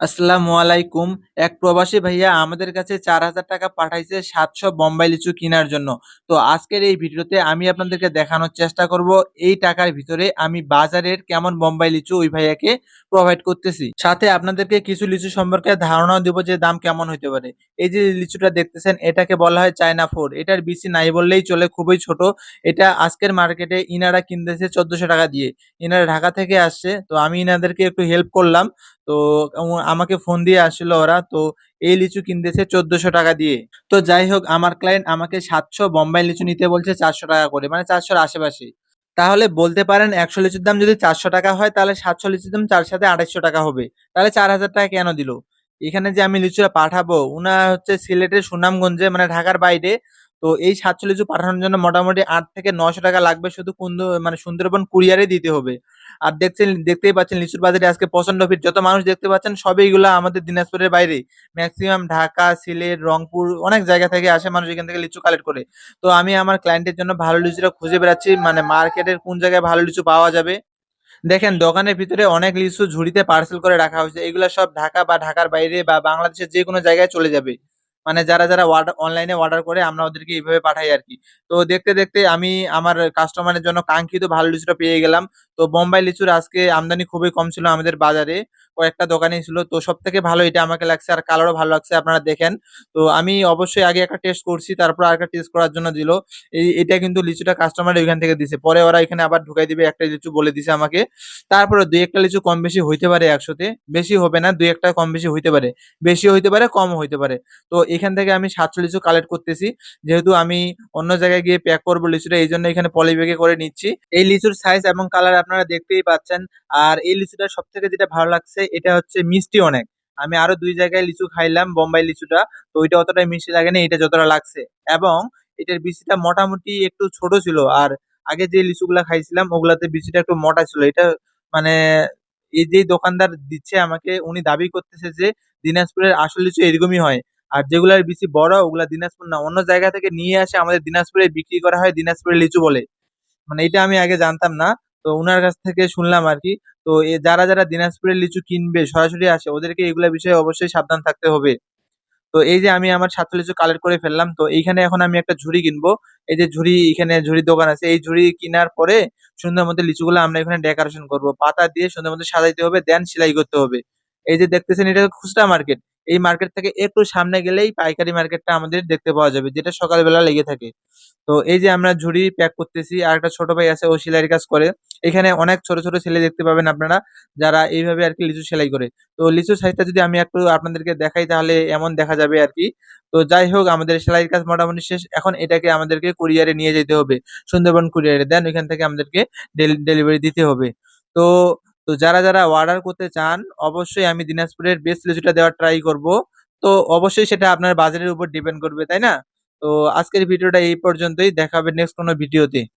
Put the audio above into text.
আসসালামু আলাইকুম। এক প্রবাসী ভাইয়া আমাদের কাছে চার হাজার টাকা পাঠাইছে সাতশো বোম্বাই লিচু কেনার জন্য। তো আজকের এই ভিডিওতে আমি আপনাদেরকে দেখানোর চেষ্টা করব এই টাকার ভিতরে আমি বাজারের কেমন বোম্বাই লিচু ওই ভাইয়াকে প্রোভাইড করতেছি। সাথে আপনাদেরকে কিছু লিচু সম্পর্কে ধারণাও দেবো যে দাম কেমন হতে পারে। এই যে লিচুটা দেখতেছেন, এটাকে বলা হয় চায়না ফোর। এটার বিসি নাই বললেই চলে, খুবই ছোট। এটা আজকের মার্কেটে ইনারা কিনতেছে চোদ্দশো টাকা দিয়ে। ইনারা ঢাকা থেকে আসছে, তো আমি ইনাদেরকে একটু হেল্প করলাম। তো আমাকে ফোন দিয়ে আসলো ওরা, তো এই লিচু কিনতেছে চোদ্দশো টাকা দিয়ে। তো যাই হোক, আমার ক্লায়েন্ট আমাকে সাতশো বোম্বাই লিচু নিতে বলছে চারশো টাকা করে মানে চারশোর আশেপাশে। তাহলে বলতে পারেন একশো লিচুর দাম যদি চারশো টাকা হয়, তাহলে সাতশো লিচুর দাম চার সাথে আড়াইশো টাকা হবে। তাহলে চার হাজার টাকা কেন দিল? এখানে যে আমি লিচুটা পাঠাবো, উনা হচ্ছে সিলেটের সুনামগঞ্জে মানে ঢাকার বাইরে। তো এই সাতশো লিচু পাঠানোর জন্য মোটামুটি আট থেকে নশো টাকা লাগবে শুধু মানে সুন্দরবন কুরিয়ারে দিতে হবে। আর দেখছেন, দেখতেই পাচ্ছেন লিচুর বাজারে আজকে প্রচণ্ড ভিড়। যত মানুষ দেখতে পাচ্ছেন সবই এগুলা আমাদের দিনাজপুরের বাইরে। ম্যাক্সিমাম ঢাকা, সিলেট, রংপুর, অনেক জায়গা থেকে আসে মানুষ এখান থেকে লিচু কালেক্ট করে। তো আমি আমার ক্লায়েন্টের জন্য ভালো লিচুটা খুঁজে বেড়াচ্ছি মানে মার্কেটের কোন জায়গায় ভালো লিচু পাওয়া যাবে। দেখেন, দোকানের ভিতরে অনেক লিচু ঝুড়িতে পার্সেল করে রাখা হয়েছে। এগুলো সব ঢাকা বা ঢাকার বাইরে বা বাংলাদেশের যে কোনো জায়গায় চলে যাবে। মানে যারা যারা অনলাইনে অর্ডার করে, আমরা ওদেরকে এইভাবে পাঠাই আর কি তো দেখতে দেখতে আমি আমার কাস্টমারের জন্য কাঙ্ক্ষিত ভালো লিচুটা পেয়ে গেলাম। তো বোম্বাই লিচুর আজকে আমদানি খুবই কম ছিল আমাদের বাজারে। কয়েকটা দোকানেই ছিল। তো সব থেকে ভালো এটা আমাকে লাগছে আর কালারও ভালো লাগছে আপনারা দেখেন। তো আমি অবশ্যই আগে একটা টেস্ট করছি, তারপর আরেকটা টেস্ট করার জন্য দিল। এই, এটা কিন্তু লিচুটা কাস্টমার ওইখান থেকে দিছে। পরে ওরা এখানে আবার ঢুকাই দিবে, একটা লিচু বলে দিছে আমাকে। তারপরে দুই একটা লিচু কম বেশি হইতে পারে একশোতে। বেশি হবে না, দুই একটা কম বেশি হইতে পারে। বেশি হইতে পারে, কমও হইতে পারে। তো এখান থেকে আমি সাতশো লিচু কালেক্ট করতেছি। যেহেতু আমি অন্য জায়গায় গিয়ে প্যাক করব লিচুটা, এই জন্য এখানে পলি ব্যাগে করে নিচ্ছি। এই লিচুর সাইজ এবং কালার আপনারা দেখতেই পাচ্ছেন। আর এই লিচুটা সব থেকে যেটা ভালো লাগছে, এটা হচ্ছে মিষ্টি অনেক। আমি আরও দুই জায়গায় লিচু খাইলাম, বোম্বাই লিচুটা। তো ওইটা অতটা মিষ্টি লাগেনি, এটা যতটা লাগছে। এবং এটার বিচিটা মোটামুটি একটু ছোট ছিল, আর আগে যে লিচুগুলা খাইছিলাম, ওগুলাতে বিচিটা একটু মোটা ছিল। এটা মানে এই যে দোকানদার দিচ্ছে আমাকে, উনি দাবি করতেছে যে দিনাজপুরের আসল লিচু এরকমই হয়। আর যেগুলার বেশি বড়, ওগুলা দিনাজপুর না, অন্য জায়গা থেকে নিয়ে আসে আমাদের দিনাজপুরে বিক্রি করা হয় দিনাজপুরের লিচু বলে। মানে এটা আমি আগে জানতাম না। তো ওনার কাছ থেকে শুনলাম আর কি। তো যারা যারা দিনাজপুরের লিচু কিনবে, সরাসরি আসে, ওদেরকে এগুলা বিষয়ে অবশ্যই সাবধান থাকতে হবে। তো এই যে আমি আমার ছাত্র লিচু কালেক্ট করে ফেললাম, তো এইখানে এখন আমি একটা ঝুড়ি কিনবো। এই যে ঝুড়ি, এখানে ঝুড়ির দোকান আছে। এই ঝুড়ি কেনার পরে সুন্দর মতো লিচুগুলো আমরা এখানে ডেকোরেশন করব। পাতা দিয়ে সুন্দর মতো সাজাইতে হবে দেন সেলাই করতে হবে। এই যে দেখতেছেন, এটা খুচরা মার্কেট এই মার্কেট থেকে একটু সামনে গেলেই পাইকারি মার্কেটটা আমাদের দেখতে পাওয়া যাবে, যেটা সকালবেলা লেগে থাকে। তো এই যে আমরা ঝুড়ি প্যাক করতেছি, আর একটা ছোট ভাই আছে, ও সেলাইয়ের কাজ করে। এখানে অনেক ছোট ছোট ছেলে দেখতে পাবেন আপনারা, যারা এইভাবে আর কি লিচু সেলাই করে। তো লিচু সাইজটা যদি আমি একটু আপনাদেরকে দেখাই, তাহলে এমন দেখা যাবে আর কি। তো যাই হোক, আমাদের সেলাইয়ের কাজ মোটামুটি শেষ। এখন এটাকে আমাদেরকে কুরিয়ারে নিয়ে যেতে হবে, সুন্দরবন কুরিয়ারে দেন ওইখান থেকে আমাদেরকে ডেলিভারি দিতে হবে। তো তো যারা যারা অর্ডার করতে চান, অবশ্যই আমি দিনাজপুরের বেস্ট লিচুটা দেওয়ার ট্রাই করব। তো অবশ্যই সেটা আপনার বাজারের উপর ডিপেন্ড করবে, তাই না? তো আজকের ভিডিওটা এই পর্যন্তই, দেখা হবে নেক্সট কোনো ভিডিওতে